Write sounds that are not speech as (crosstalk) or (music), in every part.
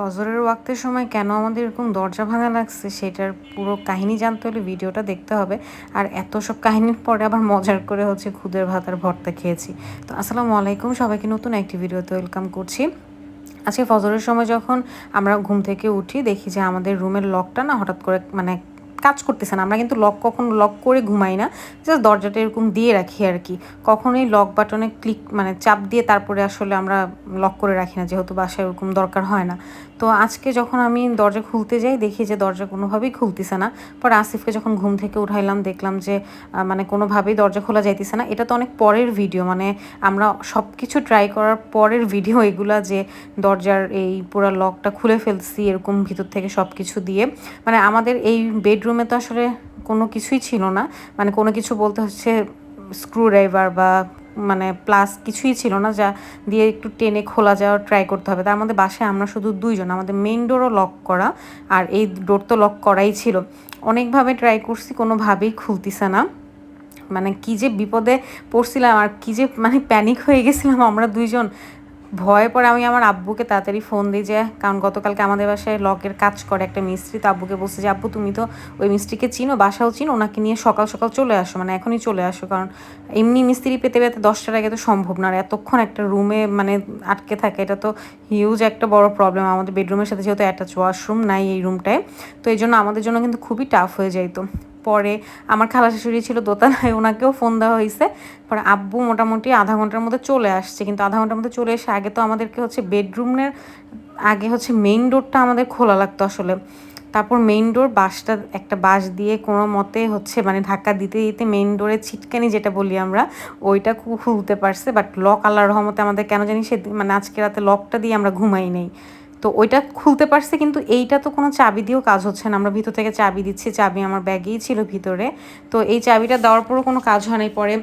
ফজরের ওয়াক্তের সময় কেন আমাদের এরকম দরজা ভাঙা লাগছে সেটার পুরো কাহিনী জানতে হলে ভিডিওটা দেখতে হবে। আর এত সব কাহিনীর পরে আবার মজার করে হচ্ছে খুদের ভাত আর ভর্তা খেয়েছি। তো আসসালামু আলাইকুম, সবাইকে নতুন একটি ভিডিওতে ওয়েলকাম করছি। আজকে ফজরের সময় যখন আমরা ঘুম থেকে উঠি, দেখি যে আমাদের রুমের লকটা না হঠাৎ করে মানে কাজ করতেছে না। আমরা কিন্তু লক কখনো লক করে ঘুমাই না। জাস্ট দরজাটা এরকম দিয়ে রাখি আর কি। কখনোই লক বাটনে ক্লিক মানে চাপ দিয়ে তারপরে আসলে আমরা লক করে রাখি না, যেহেতু বাসায় ওরকম দরকার হয় না। তো আজকে যখন আমি দরজা খুলতে যাই, দেখি যে দরজা কোনোভাবেই খুলতেছে না। পর আসিফকে যখন ঘুম থেকে উঠাইলাম, দেখলাম যে মানে কোনোভাবেই দরজা খোলা যাইতেছে না। এটা তো অনেক পরের ভিডিও মানে আমরা সব কিছু ট্রাই করার পরের ভিডিও এগুলা যে দরজার এই পুরো লকটা খুলে ফেলছি, এরকম ভিতর থেকে সব কিছু দিয়ে। মানে আমাদের এই বেডরুমে তো আসলে কোনো কিছুই ছিল না। মানে কোনো কিছু বলতে হচ্ছে স্ক্রু ড্রাইভার বা মানে প্লাস কিছুই ছিল না, যা দিয়ে একটু টেনে খোলা যাওয়ার ট্রাই করতে হবে। তার মধ্যে বাসায় আমরা শুধু দুইজন, আমাদের মেন ডোরও লক করা আর এই ডোর তো লক করাই ছিল। অনেকভাবে ট্রাই করছি, কোনোভাবেই খুলতিছে না। মানে কি যে বিপদে পড়ছিলাম আর কি যে মানে প্যানিক হয়ে গেছিলাম আমরা দুইজন। ভয়ে পরে আমি আমার আব্বুকে তাড়াতাড়ি ফোন দিই যে, কারণ গতকালকে আমাদের বাসায় লকের কাজ করে একটা মিস্ত্রি, তো আব্বুকে বলছে যে, আব্বু, তুমি তো ওই মিস্ত্রিকে চিনো, বাসাও চিনো, ওনাকে নিয়ে সকাল সকাল চলে আসো মানে এখনই চলে আসো, কারণ এমনি মিস্ত্রি পেতে পেতে দশটার আগে তো সম্ভব না, আর এতক্ষণ একটা রুমে মানে আটকে থাকে, এটা তো হিউজ একটা বড় প্রবলেম আমাদের বেডরুমের সাথে যেহেতু অ্যাটাচ ওয়াশরুম নাই এই রুমটায় তো এই জন্য আমাদের জন্য কিন্তু খুবই টাফ হয়ে যাইতো পরে আমার খালা শাশুড়ি ছিল দোতলায়, ওনাকেও ফোন দেওয়া হয়েছে। পরে আব্বু মোটামুটি আধা ঘণ্টার মধ্যে চলে আসছে। কিন্তু আধা ঘণ্টার মধ্যে চলে এসে আগে তো আমাদেরকে হচ্ছে বেডরুমের আগে হচ্ছে মেইন ডোরটা আমাদের খোলা লাগতো আসলে। তারপর মেইন ডোর বাসটা, একটা বাস দিয়ে কোনো মতে হচ্ছে মানে ধাক্কা দিতে দিতে মেইন ডোরে ছিটকানি যেটা বলি আমরা, ওইটা খুলতে পারছে। বাট লক আল্লাহর রহমতে আমাদের কেন জানি সে মানে আজকে রাতে লকটা দিয়ে আমরা ঘুমাই নেই। তো ওইটা খুলতে পারছে, কিন্তু এইটা তো কোনো চাবি দিয়েও কাজ হচ্ছে না। আমরা ভিতর থেকে চাবি দিচ্ছি, চাবি আমার ব্যাগেই ছিল ভিতরে। তো এই চাবিটা দেওয়ার পরও কোনো কাজ হয় নাই। পরে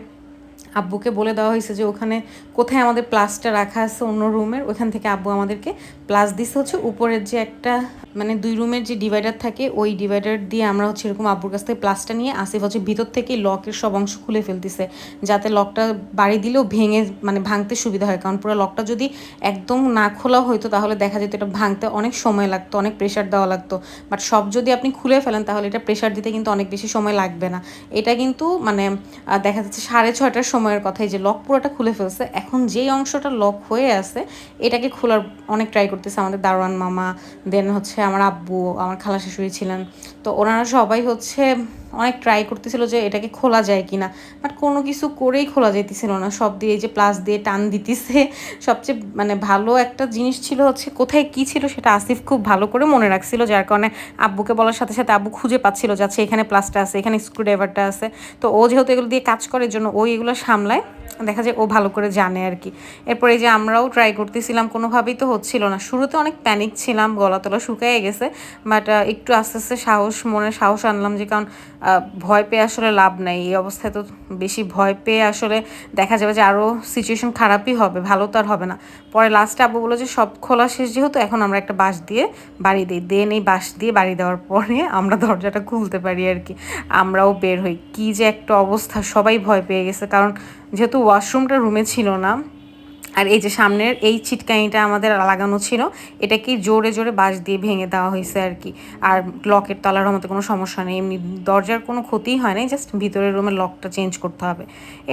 আব্বুকে বলে দেওয়া হয়েছে যে, ওখানে কোথায় আমাদের প্লাসটা রাখা আছে অন্য রুমের, ওখান থেকে আব্বু আমাদেরকে প্লাস দিছে হচ্ছে উপরের যে একটা মানে দুই রুমের যে ডিভাইডার থাকে, ওই ডিভাইডার দিয়ে আমরা হচ্ছে এরকম আব্বুর কাছ থেকে প্লাসটা নিয়ে আসিফ হচ্ছে ভিতর থেকেই লকের সব অংশ খুলে ফেলতেছে, যাতে লকটা বাড়ি দিলেও ভেঙে মানে ভাঙতে সুবিধা হয়। কারণ পুরো লকটা যদি একদম না খোলা হইতো, তাহলে দেখা যেত এটা ভাঙতে অনেক সময় লাগতো, অনেক প্রেশার দেওয়া লাগতো। বাট সব যদি আপনি খুলে ফেলেন, তাহলে এটা প্রেশার দিতে কিন্তু অনেক বেশি সময় লাগবে না। এটা কিন্তু মানে দেখা যাচ্ছে সাড়ে ছয়টার সময়ের কথাই যে লক পুরোটা খুলে ফেলছে। এখন যেই অংশটা লক হয়ে আছে, এটাকে খোলার অনেক ট্রাই করতেছে আমাদের দারোয়ান মামা দেন হচ্ছে আমার আব্বু, আমার খালা শাশুড়ি ছিলেন। তো ওনারা সবাই হচ্ছে অনেক ট্রাই করতেছিল যে এটাকে খোলা যায় কি না বাট কোনো কিছু করেই খোলা যেতেছিল না। সব দিয়ে যে প্লাস দিয়ে টান দিতেছে। (laughs) সবচেয়ে মানে ভালো একটা জিনিস ছিল হচ্ছে কোথায় কি ছিল সেটা আসিফ খুব ভালো করে মনে রাখছিল। যার কারণে আব্বুকে বলার সাথে সাথে আব্বু খুঁজে পাচ্ছিল যাচ্ছে এখানে প্লাসটা আছে, এখানে স্ক্রুড্রাইভারটা আছে। তো ও যেহেতু এগুলো দিয়ে কাজ করার জন্য ও এগুলো সামলায়। দেখা যায় ও ভালো করে জানে আর কি। এরপরে যে আমরাও ট্রাই করতেছিলাম, কোনোভাবেই তো হচ্ছিল না। শুরুতে অনেক প্যানিক ছিলাম, গলা তলা শুকিয়ে গেছে বাট একটু আস্তে আস্তে সাহস, মনে সাহস আনলাম যে কারণ ভয় পেয়ে আসলে লাভ নাই। এই অবস্থায় তো বেশি ভয় পেয়ে আসলে দেখা যাবে যে আরও সিচুয়েশন খারাপই হবে, ভালো তো আর হবে না। পরে লাস্টে আব্বু বলো যে, সব খোলা শেষ, যেহেতু এখন আমরা একটা বাঁশ দিয়ে বাড়ি দিই। দেন এই বাঁশ দিয়ে বাড়ি দেওয়ার পরে আমরা দরজাটা খুলতে পারি আর কি। আমরাও বের হই। কী যে একটা অবস্থা, সবাই ভয় পেয়ে গেছে। কারণ যেহেতু ওয়াশরুমটা রুমে ছিল না আর এই যে সামনের এই ছিটকানিটা আমাদের লাগানো ছিল, এটা কি জোরে জোরে বাঁশ দিয়ে ভেঙে দেওয়া হয়েছে আর কি? আর লকের তলার মতো কোনো সমস্যা নেই, এমনি দরজার কোনো ক্ষতিই হয় নাই জাস্ট ভিতরের রুমের লকটা চেঞ্জ করতে হবে।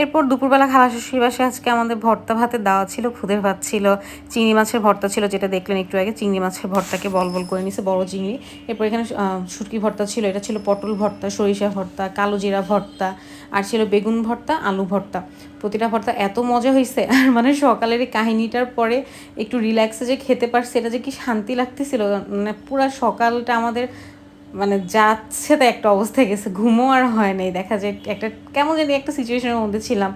এরপর দুপুরবেলা খালা শ্বশুর বাসে আজকে আমাদের ভর্তা ভাতে দেওয়া ছিল, খুদের ভাত ছিল, চিংড়ি মাছের ভর্তা ছিল, যেটা দেখলেন একটু আগে, চিংড়ি মাছের ভর্তাকে বল বল করে নিছে, বড় চিংড়ি। এরপর এখানে শুটকি ভর্তা ছিল, এটা ছিল পটল ভর্তা, সরিষা ভর্তা, কালো জিরা ভর্তা, আর ছিল বেগুন ভর্তা, আলু ভর্তা। প্রতিটা ভর্তা এত মজা হয়েছে (laughs) আর মানে সকালের এই কাহিনীটার পরে একটু রিল্যাক্সে যে খেতে পারছি, এটা যে কি শান্তি লাগতেছিল মানে পুরো সকালটা আমাদের মানে যাচ্ছে তো একটা অবস্থায় গেছে, ঘুমও আর হয় নাই। দেখা যায় একটা, কেমন জানি একটা সিচুয়েশনের মধ্যে ছিলাম।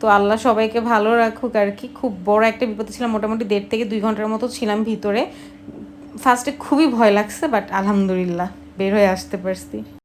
তো আল্লাহ সবাইকে ভালো রাখুক আর কি, খুব বড় একটা বিপদে ছিলাম, মোটামুটি দেড় থেকে দুই ঘণ্টার মতো ছিলাম ভিতরে। ফার্স্টে খুবই ভয় লাগছে বাট আলহামদুলিল্লাহ, বের হয়ে আসতে পারছি।